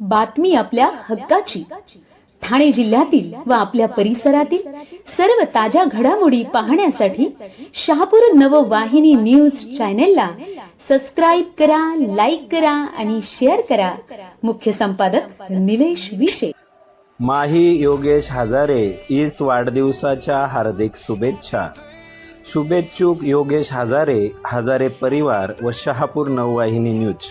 बातमी आपल्या हक्काची. ठाणे जिल्ह्यातील व आपल्या परिसरातील सर्व ताज्या घडामोडी पाहण्यासाठी शहापूर नववाहिनी न्यूज चॅनेलला सबस्क्राईब करा लाईक करा आणि शेअर करा. मुख्य संपादक निलेश विशे. माही योगेश हजारे इस वाढदिवसाच्या हार्दिक शुभेच्छा. शुभेच्छुक योगेश हजारे हजारे परिवार व Shahapur Navvahini news.